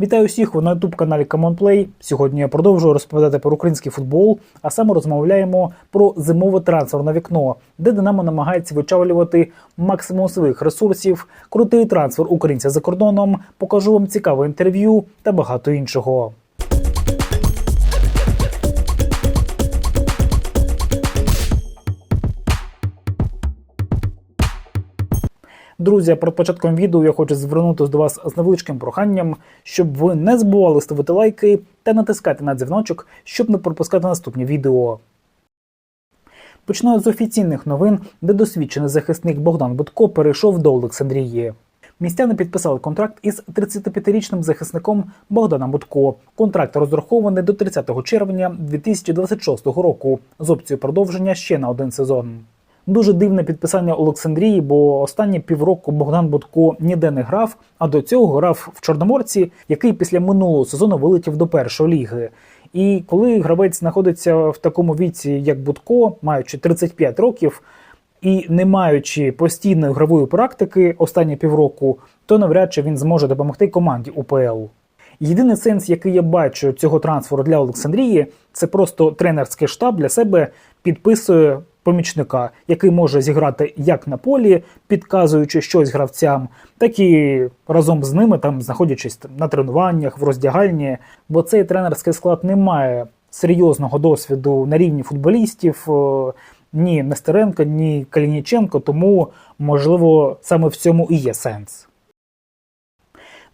Вітаю всіх ви на youtube каналі CommonPlay. Сьогодні я продовжую розповідати про український футбол, а саме розмовляємо про зимове трансферне вікно, де Динамо намагається вичавлювати максимум своїх ресурсів, крутий трансфер українця за кордоном. Покажу вам цікаве інтерв'ю та багато іншого. Друзі, перед початком відео я хочу звернутися до вас з невеличким проханням, щоб ви не забували ставити лайки та натискати на дзвіночок, щоб не пропускати наступні відео. Почну з офіційних новин, де досвідчений захисник Богдан Будко перейшов до Олександрії. Містяни підписали контракт із 35-річним захисником Богданом Будко. Контракт розрахований до 30 червня 2026 року з опцією продовження ще на один сезон. Дуже дивне підписання Олександрії, бо останні півроку Богдан Будко ніде не грав, а до цього грав в Чорноморці, який після минулого сезону вилетів до першої ліги. І коли гравець знаходиться в такому віці, як Будко, маючи 35 років і не маючи постійної грової практики останні півроку, то навряд чи він зможе допомогти команді УПЛ. Єдиний сенс, який я бачу цього трансферу для Олександрії, це просто тренерський штаб для себе підписує помічника, який може зіграти як на полі, підказуючи щось гравцям, так і разом з ними, там знаходячись на тренуваннях, в роздягальні. Бо цей тренерський склад не має серйозного досвіду на рівні футболістів. е, Ні Нестеренко, ні Калініченко, тому можливо саме в цьому і є сенс.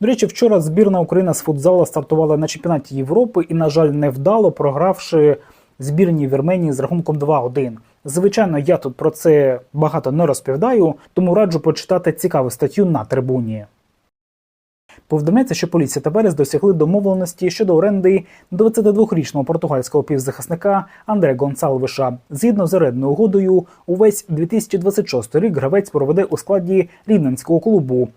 До речі, вчора збірна України з футзалу стартувала на чемпіонаті Європи і, на жаль, невдало програвши збірній Вірменії з рахунком 2-1. Звичайно, я тут про це багато не розповідаю, тому раджу почитати цікаву статтю на трибуні. Повідомляється, що поліція та Берез досягли домовленості щодо оренди 22-річного португальського півзахисника Андре Гонсалвиша. Згідно з орендною угодою, увесь 2026 рік гравець проведе у складі рівненського клубу.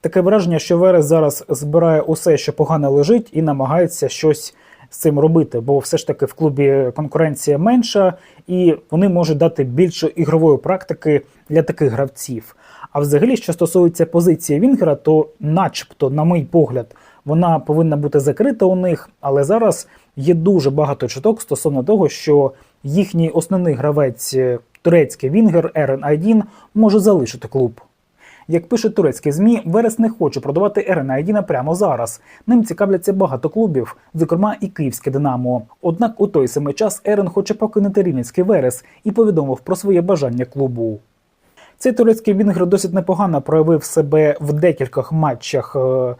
Таке враження, що Верес зараз збирає усе, що погано лежить, і намагається щось з цим робити, бо все ж таки в клубі конкуренція менша, і вони можуть дати більше ігрової практики для таких гравців. А взагалі, що стосується позиції Вінгера, то, начебто, на мій погляд, вона повинна бути закрита у них, але зараз є дуже багато чуток стосовно того, що їхній основний гравець турецький Вінгер Ерен Айдін може залишити клуб. Як пишуть турецькі змі, Верес не хоче продавати Ерена Айдіна прямо зараз. Ним цікавляться багато клубів, зокрема і київське Динамо. Однак у той самий час Ерен хоче покинути рівненський Верес і повідомив про своє бажання клубу. Цей турецький вінгер досить непогано проявив себе в декількох матчах е,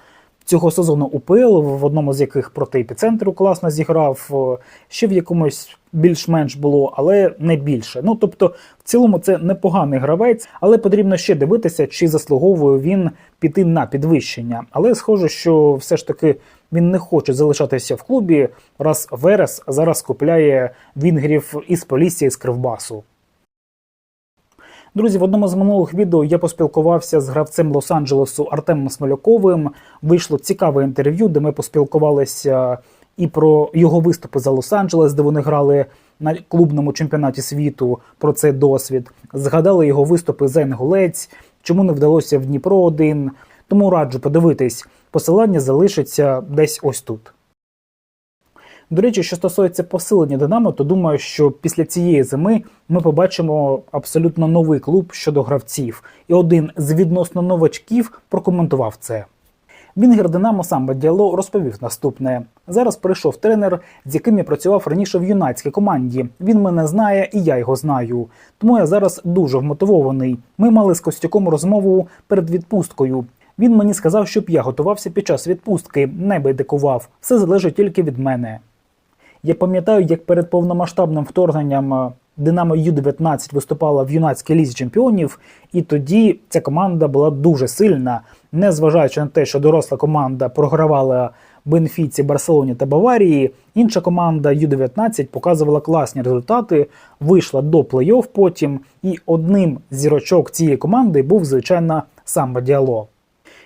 цього сезону УПЛ, в одному з яких проти епіцентру класно зіграв, е, ще в якомусь більш-менш було, але не більше. Ну тобто, в цілому це непоганий гравець, але потрібно ще дивитися, чи заслуговує він піти на підвищення. Але схоже, що все ж таки він не хоче залишатися в клубі, раз Верес зараз купляє вінгерів із Полісся з Кривбасу. Друзі, в одному з минулих відео я поспілкувався з гравцем Лос-Анджелесу Артемом Смоляковим. Вийшло цікаве інтерв'ю, де ми поспілкувалися і про його виступи за Лос-Анджелес, де вони грали на клубному чемпіонаті світу про цей досвід. Згадали його виступи за Інгулець, чому не вдалося в Дніпро 1 Тому раджу подивитись. Посилання залишиться десь ось тут. До речі, що стосується посилення Динамо, то думаю, що після цієї зими ми побачимо абсолютно новий клуб щодо гравців, і один з відносно новачків прокоментував це. Вінгер Динамо Самбо Діало розповів наступне: зараз прийшов тренер, з яким я працював раніше в юнацькій команді. Він мене знає, і я його знаю. Тому я зараз дуже вмотивований. Ми мали з Костюком розмову перед відпусткою. Він мені сказав, щоб я готувався під час відпустки, не байдикував. Все залежить тільки від мене. Я пам'ятаю, як перед повномасштабним вторгненням е, Динамо Ю-19 виступала в юнацькій лізі чемпіонів, і тоді ця команда була дуже сильна, незважаючи на те, що доросла команда програвала Бенфіці, Барселоні та Баварії. Інша команда Ю-19 показувала класні результати, вийшла до плей-офф потім, і одним зірочок цієї команди був звичайно Самбо Діало.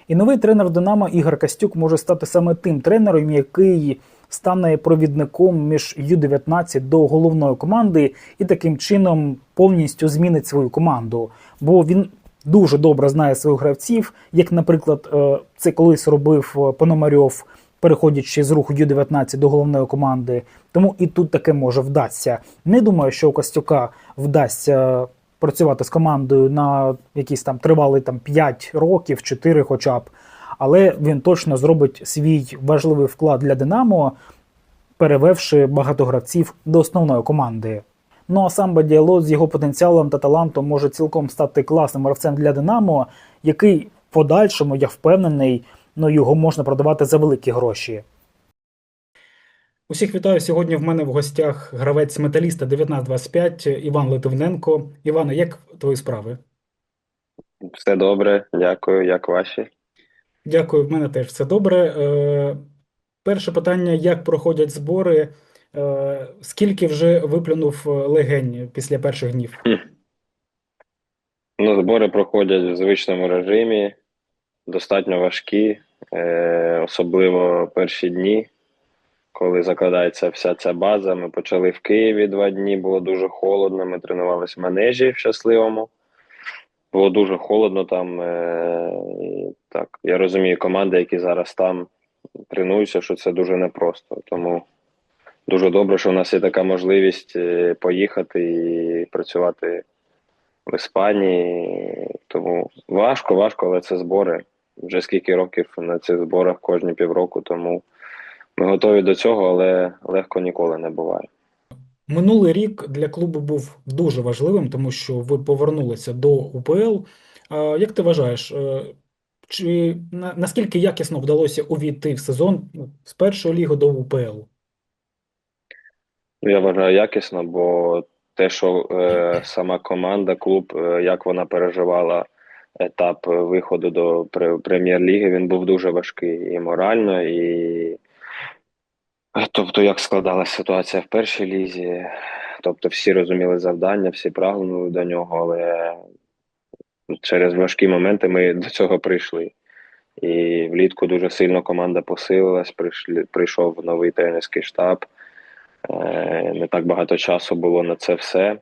І новий тренер Динамо Ігор Костюк може стати саме тим тренером, який стане провідником між Ю-19 до головної команди і таким чином повністю змінить свою команду. Бо він дуже добре знає своїх гравців, як, наприклад, е, це колись робив е, Пономарьов переходячи з руху Ю-19 до головної команди. Тому і тут таке може вдасться. Не думаю, що у Костюка вдасться працювати з командою на якісь там тривалий там 5 років, 4 хоча б. Але він точно зробить свій важливий вклад для Динамо, перевевши багато гравців до основної команди. Ну а сам Бадіало з його потенціалом та талантом може цілком стати класним гравцем для Динамо, який в подальшому, я впевнений, ну його можна продавати за великі гроші. Усіх вітаю. Сьогодні в мене в гостях гравець металіста 1925 Іван Литвиненко. Іване, як твої справи? Все добре, дякую, як ваші? Дякую, в мене теж все добре. Е, перше питання: як проходять збори? Е, скільки вже виплюнув легень після перших днів? Ну, збори проходять в звичному режимі, достатньо важкі, е, особливо перші дні, коли закладається вся ця база. Ми почали в Києві два дні, було дуже холодно. Ми тренувалися в манежі в щасливому. Було дуже холодно там. Е, і так, я розумію, команди, які зараз там тренуються, що це дуже непросто. Тому дуже добре, що в нас є така можливість е, поїхати і працювати в Іспанії. Тому важко, важко, але це збори. Вже скільки років на цих зборах кожні півроку, тому ми готові до цього, але легко ніколи не буває. Минулий рік для клубу був дуже важливим, тому що ви повернулися до УПЛ. Як ти вважаєш, е, чи наскільки якісно вдалося увійти в сезон ну, з першої ліги до УПЛ? Ну, Я вважаю якісно, бо те, що е, сама команда, клуб, е, як вона переживала етап виходу до прем'єр-ліги, він був дуже важкий і морально, і тобто, як складалася ситуація в першій лізі. Тобто всі розуміли завдання, всі прагнули до нього, але через важкі моменти ми до цього прийшли. І влітку дуже сильно команда посилилась, прийшли, прийшов новий тренерський штаб. Е, Не так багато часу було на це все.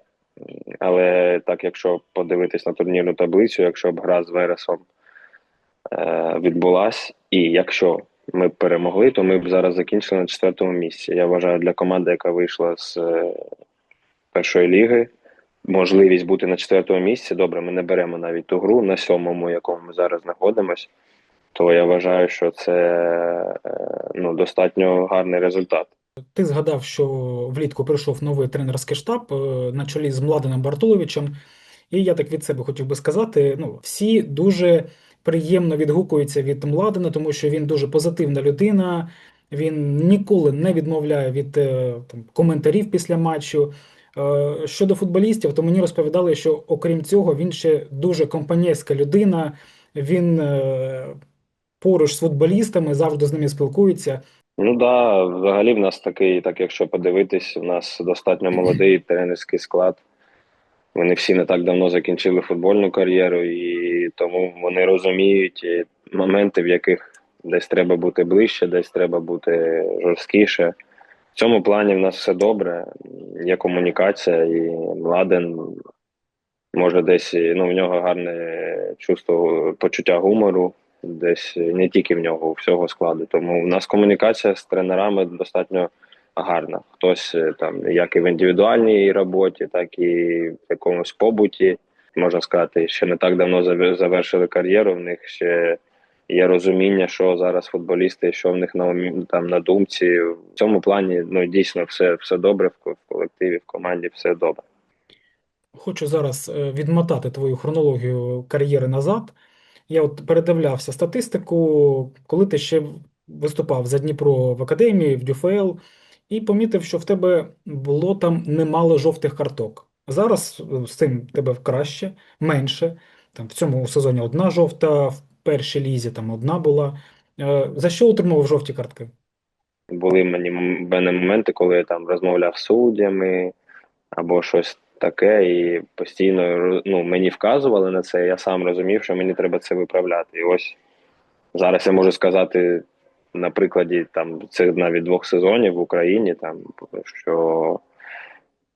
Але так, якщо подивитись на турнірну таблицю, якщо б гра з Вересом е, відбулась, і якщо ми б перемогли, то ми б зараз закінчили на четвертому місці. Я вважаю, для команди, яка вийшла з е, першої ліги, можливість бути на четвертому місці. Добре, ми не беремо навіть ту гру на сьомому, якому ми зараз знаходимось. То я вважаю, що це е, ну, достатньо гарний результат. Ти згадав, що влітку прийшов новий тренерський штаб е, на чолі з Младеном Бартуловичем. І я так від себе хотів би сказати: ну, всі дуже приємно відгукуються від Младена, тому що він дуже позитивна людина. Він ніколи не відмовляє від е, там, коментарів після матчу. Е, Щодо футболістів, то мені розповідали, що окрім цього, він ще дуже компанійська людина. Він е, поруч з футболістами завжди з ними спілкується. Ну да, взагалі в нас такий, так якщо подивитись, у нас достатньо молодий тренерський склад. Вони всі не так давно закінчили футбольну кар'єру, і тому вони розуміють е, моменти, в яких десь треба бути ближче, десь треба бути жорсткіше. В цьому плані в нас все добре. Є комунікація, і Младен може десь ну, в нього гарне чувство почуття гумору, десь не тільки в нього, у всього складу. Тому в нас комунікація з тренерами достатньо гарна. Хтось е, там як і в індивідуальній роботі, так і в якомусь побуті. Можна сказати, ще не так давно завершили кар'єру. В них ще є розуміння, що зараз футболісти, що в них на там на думці. В цьому плані ну дійсно все, все добре в колективі, в команді, все добре. Хочу зараз е, відмотати твою хронологію кар'єри назад. Я от передивлявся статистику, коли ти ще виступав за Дніпро в академії, в ДЮФЛ, і помітив, що в тебе було там немало жовтих карток. Зараз е, з цим тебе краще, менше. Там в цьому сезоні одна жовта, в першій лізі там одна була. Е, За що отримував жовті картки? Були мені мене моменти, коли я там розмовляв з суддями або щось таке, і постійно ну, мені вказували на це. Я сам розумів, що мені треба це виправляти. І ось зараз я можу сказати на прикладі там цих навіть двох сезонів в Україні, там що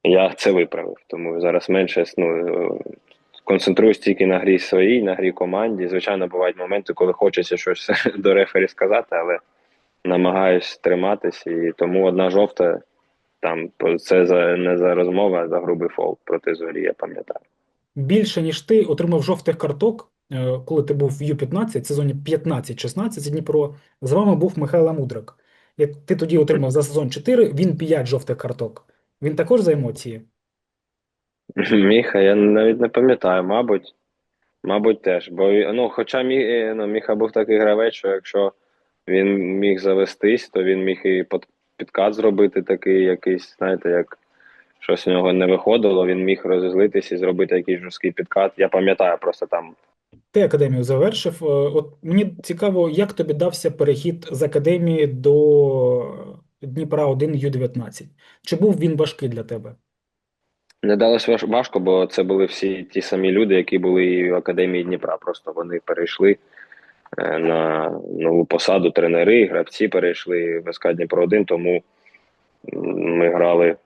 я це виправив. Тому зараз менше ну, концентруюсь тільки на грі своїй, на грі команді. Звичайно, бувають моменти, коли хочеться щось до рефері сказати, але намагаюсь триматись, і тому одна жовта там це за не за розмову, а за грубий фол проти зорі, я пам'ятаю. Більше, ніж ти отримав жовтих карток, коли ти був в Ю-15, в сезоні 15-16 Дніпро, з вами був Михайло Мудрик. Як ти тоді отримав за сезон 4, він 5 жовтих карток. Він також за емоції. Міха, я навіть не пам'ятаю, мабуть, мабуть, теж. Бо ну, хоча мі, е, ну, Міха був такий гравець, що якщо він міг завестись, то він міг і підкат зробити такий якийсь, знаєте, як щось у нього не виходило, він міг розізлитись і зробити якийсь жорсткий підкат. Я пам'ятаю просто там. Ти академію завершив. Е, От мені цікаво, як тобі дався перехід з академії до Дніпра 1 Ю-19? Чи був він важкий для тебе? Не далось важ- важко, бо це були всі ті самі люди, які були і в Академії Дніпра. Просто вони перейшли е, на нову посаду, тренери, гравці перейшли в СК Дніпро 1, тому ми грали.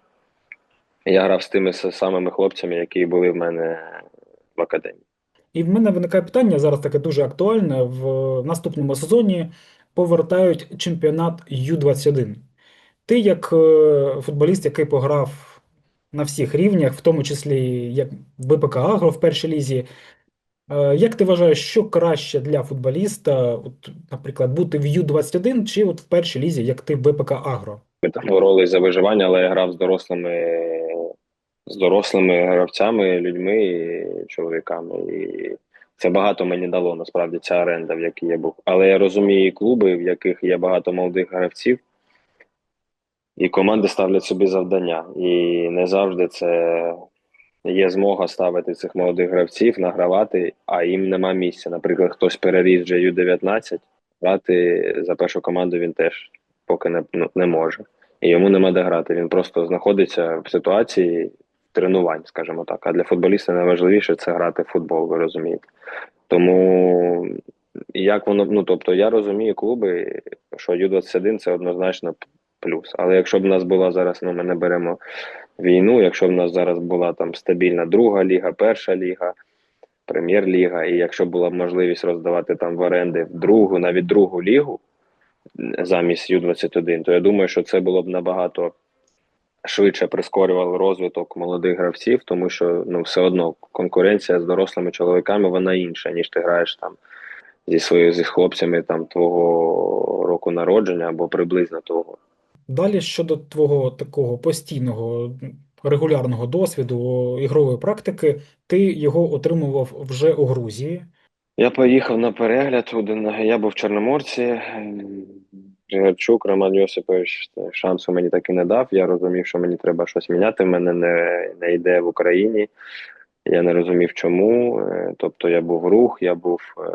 Я грав з тими самими хлопцями, які були в мене в академії. І в мене виникає питання зараз таке дуже актуальне. В наступному сезоні повертають чемпіонат Ю-21. Ти, як е, футболіст, який пограв на всіх рівнях, в тому числі як БПК Агро в першій лізі, е, як ти вважаєш, що краще для футболіста, от, наприклад, бути в Ю-21 чи от в першій лізі, як ти в БПК Агро? Ми там боролись за виживання, але я грав з дорослими, з дорослими гравцями, людьми і чоловіками. І це багато мені дало насправді ця оренда, в якій я був. Але я розумію клуби, в яких є багато молодих гравців, і команди ставлять собі завдання. І не завжди це є змога ставити цих молодих гравців, награвати, а їм нема місця. Наприклад, хтось переріс вже Ю-19, грати за першу команду він теж поки не, ну, не може. І йому нема де грати. Він просто знаходиться в ситуації тренувань, скажімо так. А для футболіста найважливіше це грати в футбол, ви розумієте. Тому як воно, ну тобто я розумію клуби, що Ю-21 це однозначно плюс. Але якщо б в нас була зараз, ну ми не беремо війну, якщо б в нас зараз була там стабільна друга ліга, перша ліга, прем'єр-ліга, і якщо була б можливість роздавати там в оренди в другу, навіть другу лігу замість Ю-21, то я думаю, що це було б набагато швидше прискорювало розвиток молодих гравців, тому що ну все одно конкуренція з дорослими чоловіками вона інша, ніж ти граєш там зі своїми зі хлопцями там твого року народження або приблизно того. Далі щодо твого такого постійного регулярного досвіду ігрової практики, ти його отримував вже у Грузії. Я поїхав на перегляд. Я був в Чорноморці. Герчук Роман Йосипович шансу мені так і не дав. Я розумів, що мені треба щось міняти. В мене не, не йде в Україні. Я не розумів, чому. Е, Тобто я був рух, я був е,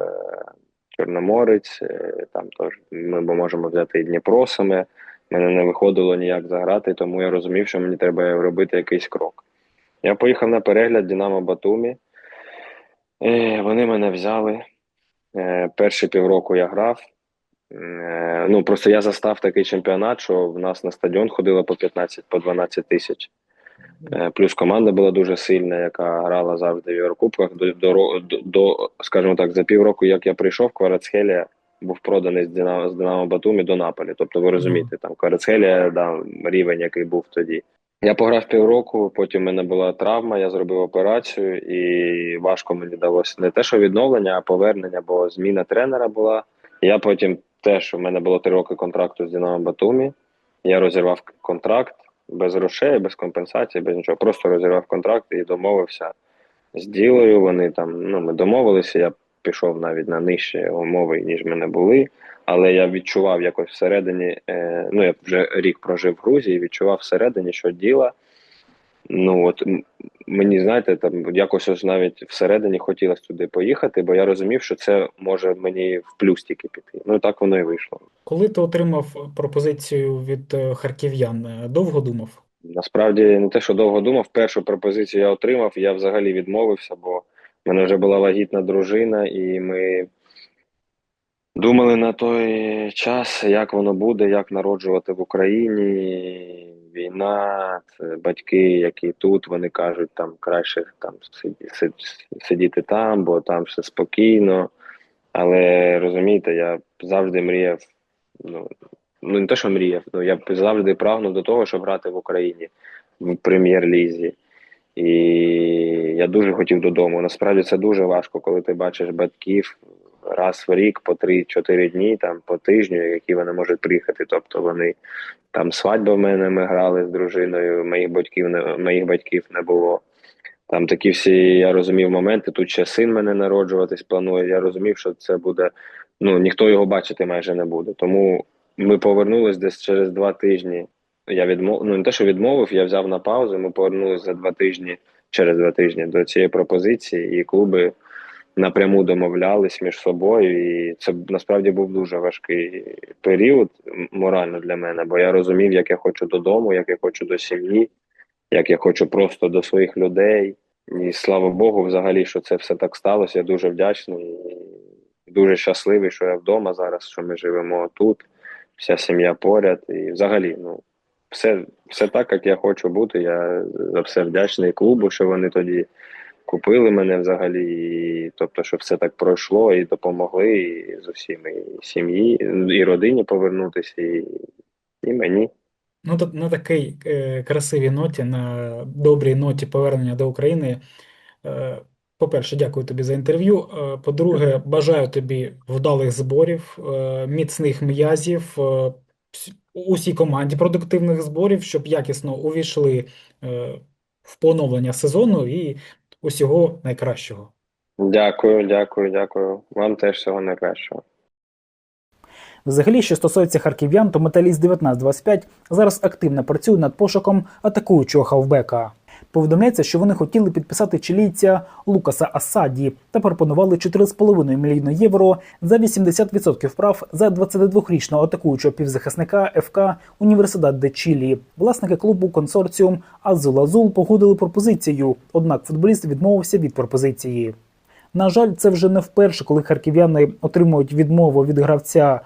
Чорноморець, е, там теж ми можемо взяти і Дніпро саме. Мене не виходило ніяк заграти, тому я розумів, що мені треба робити якийсь крок. Я поїхав на перегляд Динамо Батумі. Е, Вони мене взяли. Е, Перші півроку я грав. Е, Ну, просто я застав такий чемпіонат, що в нас на стадіон ходило по 15 по 12 тисяч. Е, Плюс команда була дуже сильна, яка грала завжди в Єврокубках. До, до, до, до скажімо так, за півроку, як я прийшов, Кварацхелія був проданий з Динамо, з Динамо Батумі до Наполі. Тобто, ви розумієте, там Кварацхелія, да, рівень, який був тоді. Я пограв півроку, потім в мене була травма, я зробив операцію, і важко мені далося не те, що відновлення, а повернення, бо зміна тренера була. Я потім теж у мене було три роки контракту з Динамо Батумі. Я розірвав контракт без грошей, без компенсації, без нічого. Просто розірвав контракт і домовився з ділою. Вони там, ну, ми домовилися. Я пішов навіть на нижчі умови, ніж мене були. Але я відчував якось всередині, е, ну я вже рік прожив в Грузії, відчував всередині, що діла. Ну от мені знаєте, там якось ось навіть всередині хотілося туди поїхати, бо я розумів, що це може мені в плюс тільки піти. Ну так воно і вийшло. Коли ти отримав пропозицію від е, харків'ян, е, довго думав? Насправді не те, що довго думав. Першу пропозицію я отримав, я взагалі відмовився, бо в мене вже була вагітна дружина, і ми думали на той час, як воно буде, як народжувати в Україні. Війна, батьки, які тут, вони кажуть, там краще там сиді- сидіти там, бо там все спокійно. Але розумієте, я завжди мріяв ну, ну не те, що мріяв, ну я завжди прагнув до того, щоб грати в Україні в прем'єр-лізі. І я дуже хотів додому. Насправді це дуже важко, коли ти бачиш батьків раз в рік по 3-4 дні, там по тижню, які вони можуть приїхати. Тобто вони там свадьба в мене ми грали з дружиною, моїх батьків не моїх батьків не було. Там такі всі, я розумів, моменти. Тут ще син мене народжуватись планує. Я розумів, що це буде. Ну ніхто його бачити майже не буде. Тому ми повернулись десь через два тижні. Я відмов... ну не те, що відмовив, я взяв на паузу. Ми повернулися за два тижні, через два тижні до цієї пропозиції, і клуби напряму домовлялись між собою. І це насправді був дуже важкий період морально для мене, бо я розумів, як я хочу додому, як я хочу до сім'ї, як я хочу просто до своїх людей. І слава Богу, взагалі, що це все так сталося. Я дуже вдячний і дуже щасливий, що я вдома зараз, що ми живемо тут, вся сім'я поряд. І взагалі, ну, все, все так, як я хочу бути. Я за все вдячний клубу, що вони тоді купили мене взагалі. І, тобто, що все так пройшло і допомогли і з усім, і сім'ї, і родині повернутися, і, і мені. Ну, так, на такій е, красивій ноті, на добрій ноті повернення до України. Е, по-перше, дякую тобі за інтерв'ю. Е, по-друге, бажаю тобі вдалих зборів, е, міцних м'язів, е, усій команді продуктивних зборів, щоб якісно увійшли в поновлення сезону і усього найкращого. Дякую, дякую, дякую. Вам теж всього найкращого. Взагалі, що стосується харків'ян, то металіст 1925 зараз активно працює над пошуком атакуючого хавбека. Повідомляється, що вони хотіли підписати чилійця Лукаса Асаді та пропонували 4,5 мільйони євро за 80% прав за 22-річного атакуючого півзахисника ФК Університет де Чилі. Власники клубу консорціум Азул Азул погодили пропозицію, однак футболіст відмовився від пропозиції. На жаль, це вже не вперше, коли харків'яни отримують відмову від гравця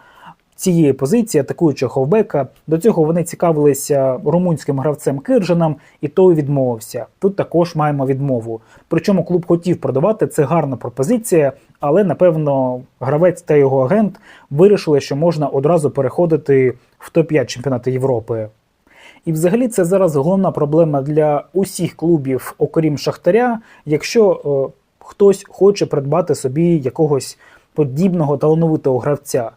цієї позиції, атакуючого ховбека. До цього вони цікавилися румунським гравцем Киржаном, і той відмовився. Тут також маємо відмову. Причому клуб хотів продавати це гарна пропозиція, але напевно гравець та його агент вирішили, що можна одразу переходити в топ-5 чемпіонату Європи. І взагалі це зараз головна проблема для усіх клубів, окрім Шахтаря, якщо е, хтось хоче придбати собі якогось подібного талановитого гравця.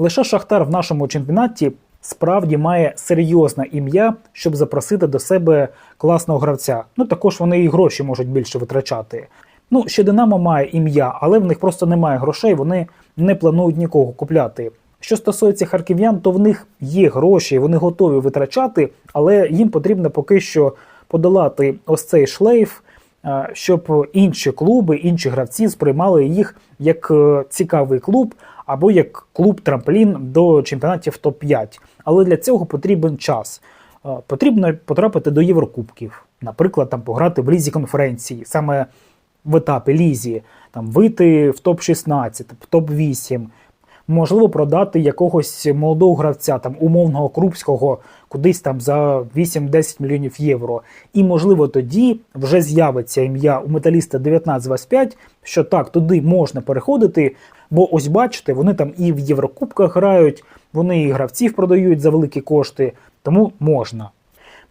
Лише Шахтар в нашому чемпіонаті справді має серйозне ім'я, щоб запросити до себе класного гравця. Ну також вони і гроші можуть більше витрачати. Ну, ще Динамо має ім'я, але в них просто немає грошей, вони не планують нікого купляти. Що стосується харків'ян, то в них є гроші, вони готові витрачати, але їм потрібно поки що подолати ось цей шлейф, щоб інші клуби, інші гравці сприймали їх як е, цікавий клуб або як клуб трамплін до чемпіонатів топ-5. Але для цього потрібен час. Потрібно потрапити до Єврокубків, наприклад, там пограти в лізі конференції, саме в етапі лізі, там вийти в топ-16, в топ-8. Можливо, продати якогось молодого гравця, там умовного крупського, кудись там за 8-10 мільйонів євро. І можливо тоді вже з'явиться ім'я у металіста 1925, що так, туди можна переходити. Бо ось бачите, вони там і в Єврокубках грають, вони і гравців продають за великі кошти, тому можна.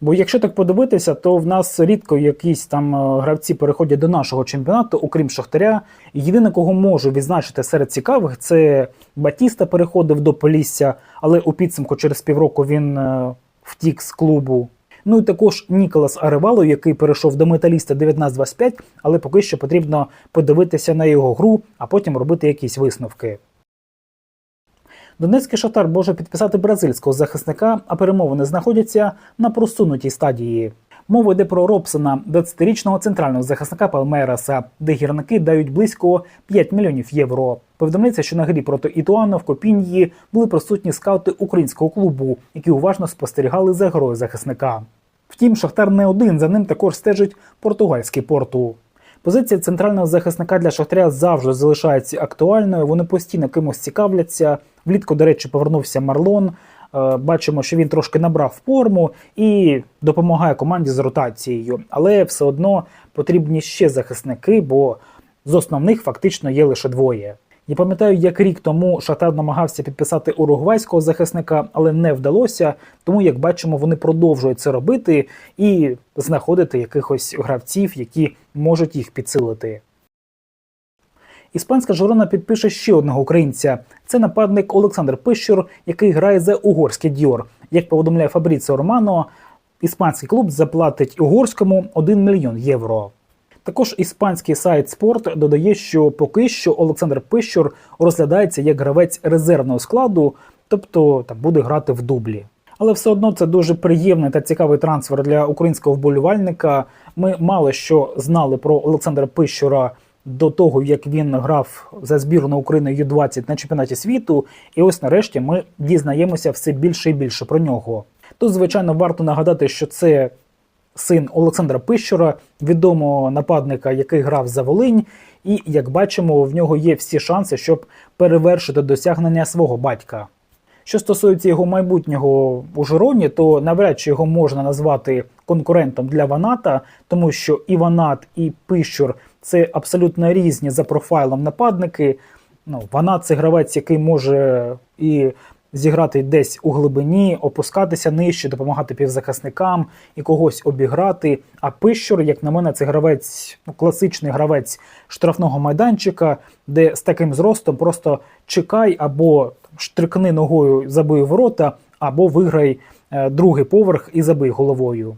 Бо якщо так подивитися, то в нас рідко якісь там е, гравці переходять до нашого чемпіонату, окрім Шахтаря. Єдине, кого можу відзначити серед цікавих, це Батіста переходив до Полісся, але у підсумку через півроку він е, втік з клубу. Ну і також Ніколас Аревало, який перейшов до металіста 1925, але поки що потрібно подивитися на його гру, а потім робити якісь висновки. Донецький шахтар може підписати бразильського захисника, а перемовини знаходяться на просунутій стадії. Мова йде про Робсона, 20-річного центрального захисника Палмераса, де гірники дають близько 5 мільйонів євро. Повідомляється, що на грі проти Ітуана в Копінії були присутні скаути українського клубу, які уважно спостерігали за грою захисника. Втім, Шахтар не один, за ним також стежить португальський порту. Позиція центрального захисника для Шахтаря завжди залишається актуальною. Вони постійно кимось цікавляться. Влітку, до речі, повернувся Марлон. Е, Бачимо, що він трошки набрав форму і допомагає команді з ротацією. Але все одно потрібні ще захисники, бо з основних фактично є лише двоє. Я пам'ятаю, як рік тому Шахтар намагався підписати уругвайського захисника, але не вдалося. Тому, як бачимо, вони продовжують це робити і знаходити якихось гравців, які можуть їх підсилити. Іспанська Жорона підпише ще одного українця. Це нападник Олександр Пищур, який грає за угорський Діор. Як повідомляє Фабріціо Романо, іспанський клуб заплатить угорському 1 мільйон євро. Також іспанський сайт Спорт додає, що поки що Олександр Пищур розглядається як гравець резервного складу, тобто там буде грати в дублі. Але все одно це дуже приємний та цікавий трансфер для українського вболівальника. Ми мало що знали про Олександра Пищура до того, як він грав за збірну України Ю-20 на чемпіонаті світу. І ось нарешті ми дізнаємося все більше і більше про нього. Тут, звичайно, варто нагадати, що це син Олександра Пищура, відомого нападника, який грав за Волинь. І як бачимо, в нього є всі шанси, щоб перевершити досягнення свого батька. Що стосується його майбутнього у Жироні, то навряд чи його можна назвати конкурентом для Ваната, тому що і Ванат, і Пищур це абсолютно різні за профайлом нападники. Ну, Ванат це гравець, який може і зіграти десь у глибині, опускатися нижче, допомагати півзахисникам і когось обіграти. А Пищур, як на мене, це гравець, ну, класичний гравець штрафного майданчика, де з таким зростом просто чекай або штрикни ногою, забий ворота, або виграй е, другий поверх і забий головою.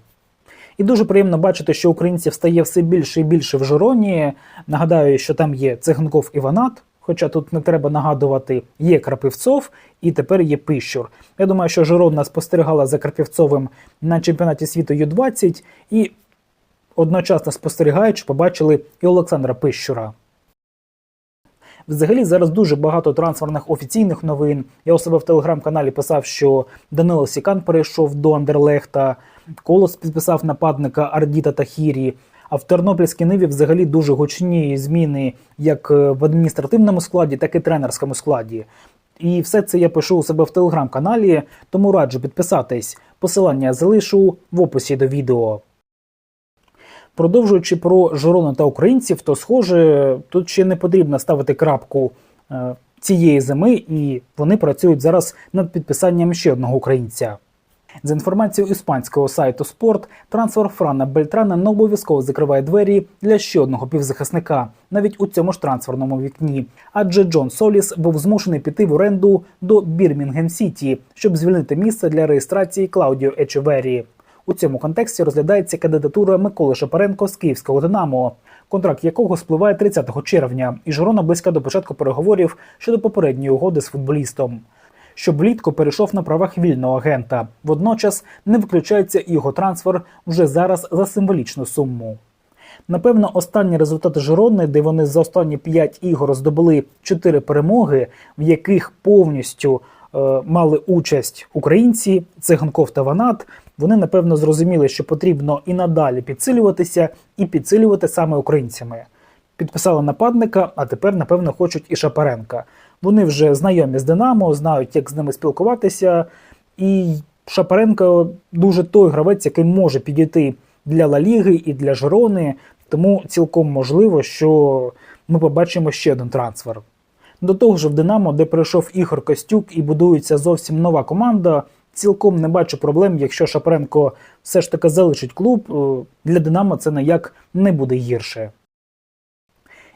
І дуже приємно бачити, що українців стає все більше і більше в Жироні. Нагадаю, що там є Циганков і Ванат, хоча тут не треба нагадувати, є Крапивцов і тепер є Пищур. Я думаю, що Жирона спостерігала за Крапивцовим на чемпіонаті світу Ю-20 і одночасно спостерігаючи, побачили і Олександра Пищура. Взагалі зараз дуже багато трансферних офіційних новин. Я у себе в телеграм-каналі писав, що Данило Сікан перейшов до Андерлехта, Колос підписав нападника Ардіта Тахірі. А в Тернопільській ниві взагалі дуже гучні зміни як е, в адміністративному складі, так і тренерському складі. І все це я пишу у себе в телеграм-каналі, тому раджу підписатись. Посилання залишу в описі до відео. Продовжуючи про Жирону та українців, то схоже, тут ще не потрібно ставити крапку е, цієї зими, і вони працюють зараз над підписанням ще одного українця. За інформацією іспанського сайту Спорт, трансфер Франа Бельтрана не обов'язково закриває двері для ще одного півзахисника, навіть у цьому ж трансферному вікні. Адже Джон Соліс був змушений піти в оренду до Бірмінгем Сіті, щоб звільнити місце для реєстрації Клаудіо Ечевері. У цьому контексті розглядається кандидатура Миколи Шапаренко з київського Динамо, контракт якого спливає 30 червня, і Жирона близька до початку переговорів щодо попередньої угоди з футболістом. Щоб влітку перейшов на правах вільного агента. Водночас не виключається його трансфер вже зараз за символічну суму. Напевно, останні результати Жирони, де вони за останні 5 ігор здобули 4 перемоги, в яких повністю е, мали участь українці, Циганков та Ванат, вони напевно зрозуміли, що потрібно і надалі підсилюватися, і підсилювати саме українцями. Підписали нападника, а тепер, напевно, хочуть і Шапаренка. Вони вже знайомі з Динамо, знають, як з ними спілкуватися. І Шапаренко дуже той гравець, який може підійти для Ла Ліги і для Жирони. Тому цілком можливо, що ми побачимо ще один трансфер. До того ж, в Динамо, де прийшов Ігор Костюк і будується зовсім нова команда, цілком не бачу проблем, якщо Шапаренко все ж таки залишить клуб. е, Для Динамо це ніяк не буде гірше.